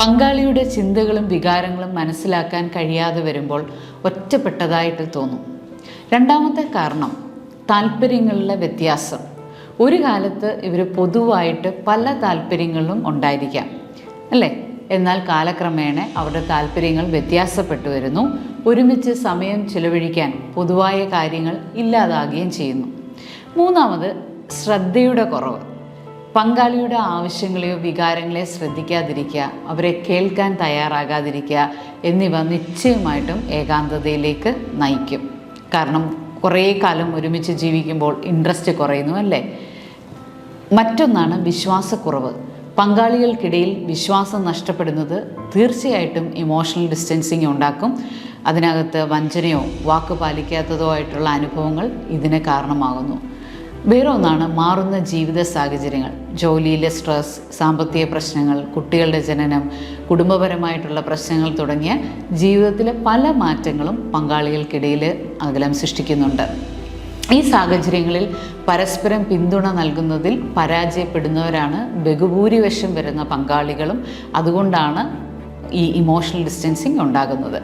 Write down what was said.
പങ്കാളിയുടെ ചിന്തകളും വികാരങ്ങളും മനസ്സിലാക്കാൻ കഴിയാതെ വരുമ്പോൾ ഒറ്റപ്പെട്ടതായിട്ട് തോന്നും. രണ്ടാമത്തെ കാരണം താല്പര്യങ്ങളിലെ വ്യത്യാസം. ഒരു കാലത്ത് ഇവർ പൊതുവായിട്ട് പല താല്പര്യങ്ങളിലും ഉണ്ടായിരിക്കാം അല്ലേ? എന്നാൽ കാലക്രമേണ അവരുടെ താല്പര്യങ്ങൾ വ്യത്യാസപ്പെട്ടു വരുന്നു. ഒരുമിച്ച് സമയം ചിലവഴിക്കാൻ പൊതുവായ കാര്യങ്ങൾ ഇല്ലാതാകുകയും ചെയ്യുന്നു. മൂന്നാമത് ശ്രദ്ധയുടെ കുറവ്. പങ്കാളിയുടെ ആവശ്യങ്ങളെയോ വികാരങ്ങളെയോ ശ്രദ്ധിക്കാതിരിക്കുക അവരെ കേൾക്കാൻ തയ്യാറാകാതിരിക്കുക എന്നിവ നിശ്ചയമായിട്ടും ഏകാന്തതയിലേക്ക് നയിക്കും. കാരണം കുറേ കാലം ഒരുമിച്ച് ജീവിക്കുമ്പോൾ ഇൻട്രസ്റ്റ് കുറയുന്നു അല്ലേ? മറ്റൊന്നാണ് വിശ്വാസക്കുറവ്. പങ്കാളികൾക്കിടയിൽ വിശ്വാസം നഷ്ടപ്പെടുന്നത് തീർച്ചയായിട്ടും ഇമോഷണൽ ഡിസ്റ്റൻസിങ് ഉണ്ടാക്കും. അതിനകത്ത് വഞ്ചനയോ വാക്ക് പാലിക്കാത്തതോ ആയിട്ടുള്ള അനുഭവങ്ങൾ ഇതിന് കാരണമാകുന്നു. വേറൊന്നാണ് മാറുന്ന ജീവിത സാഹചര്യങ്ങൾ. ജോലിയിലെ സ്ട്രെസ് സാമ്പത്തിക പ്രശ്നങ്ങൾ കുട്ടികളുടെ ജനനം കുടുംബപരമായിട്ടുള്ള പ്രശ്നങ്ങൾ തുടങ്ങിയ ജീവിതത്തിലെ പല മാറ്റങ്ങളും പങ്കാളികൾക്കിടയിൽ അകലം സൃഷ്ടിക്കുന്നുണ്ട്. ഈ സാഹചര്യങ്ങളിൽ പരസ്പരം പിന്തുണ നൽകുന്നതിൽ പരാജയപ്പെടുന്നവരാണ് ബഹുഭൂരിവശം വരുന്ന പങ്കാളികളും. അതുകൊണ്ടാണ് ഈ ഇമോഷണൽ ഡിസ്റ്റൻസിങ് ഉണ്ടാകുന്നത്.